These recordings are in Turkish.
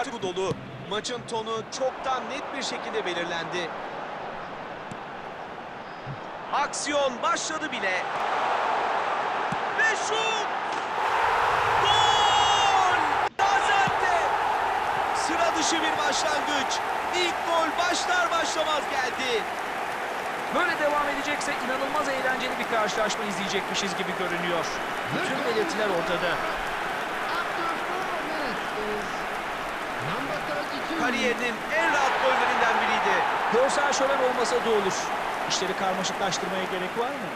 artı dolu. Maçın tonu çoktan net bir şekilde belirlendi. Aksiyon başladı bile. Ve şut! Gol! Gaziantep! Sıra dışı bir başlangıç. İlk gol başlar başlamaz geldi. Böyle devam edecekse inanılmaz eğlenceli bir karşılaşma izleyecekmişiz gibi görünüyor. Bütün belirtiler ortada. Kariyerinin en rahat gollerinden biriydi. Görsel şölen olmasa da olur. İşleri karmaşıklaştırmaya gerek var mı?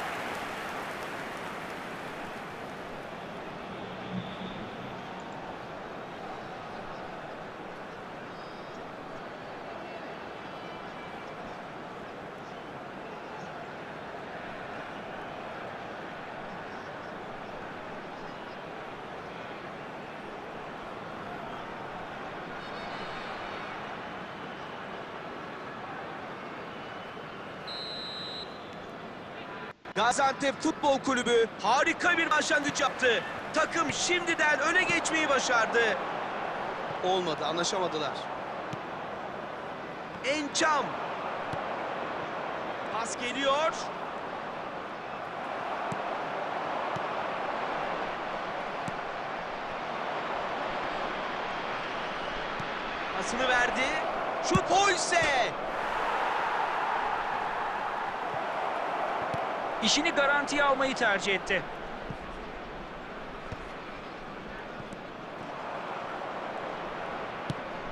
Gaziantep Futbol Kulübü harika bir başlangıç yaptı. Takım şimdiden öne geçmeyi başardı. Olmadı, anlaşamadılar. Ençam. Pas geliyor. Pasını verdi. Şut Holse. İşini garantiye almayı tercih etti.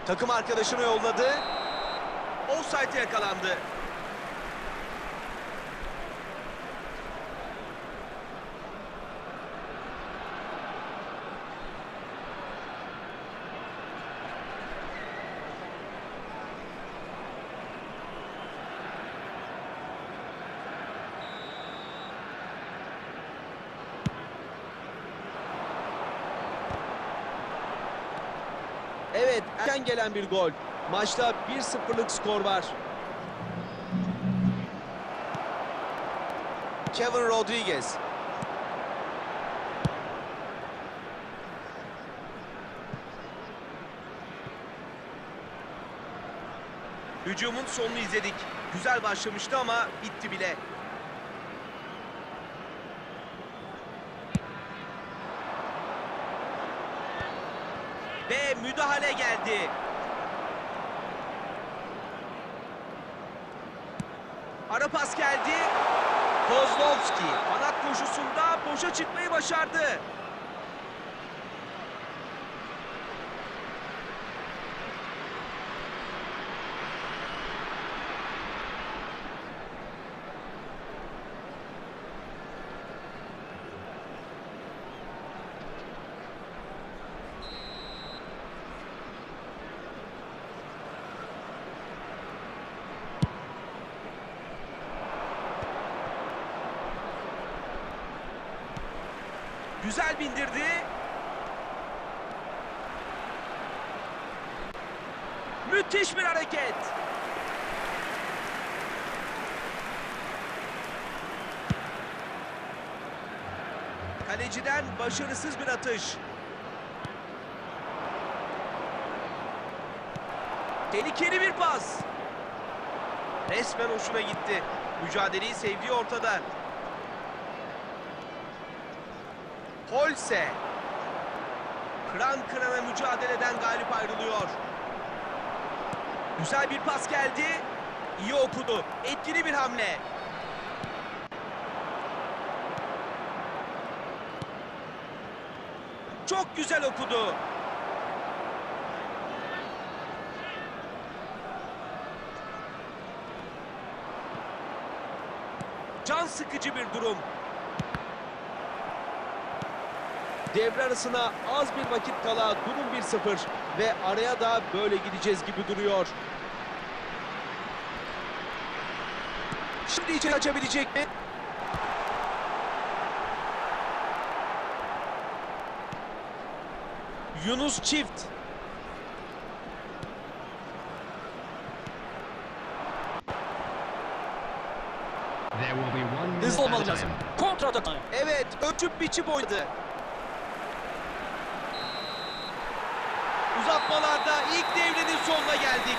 Takım arkadaşını yolladı. Offside'e yakalandı. Erken gelen bir gol. Maçta 1-0'lık skor var. Kevin Rodriguez. Hücumun sonunu izledik. Güzel başlamıştı ama bitti bile. Ve müdahale geldi. Ara pas geldi. Kozlovski kanat koşusunda boşa çıkmayı başardı. Güzel bindirdi. Müthiş bir hareket. Kaleciden başarısız bir atış. Tehlikeli bir pas. Resmen hoşuna gitti. Mücadeleyi sevdiği ortada. Holse. Kıran kırana mücadeleden galip ayrılıyor. Güzel bir pas geldi. İyi okudu. Etkili bir hamle. Çok güzel okudu. Can sıkıcı bir durum. Devre arasına az bir vakit kala durum 1-0 ve araya da böyle gideceğiz gibi duruyor. Şimdi içeri açabilecek mi? Yunus Çift. Hızlı olmalı lazım. Kontra atak. Evet, ölçüp biçip oynadı. Uzatmalarda ilk devrenin sonuna geldik.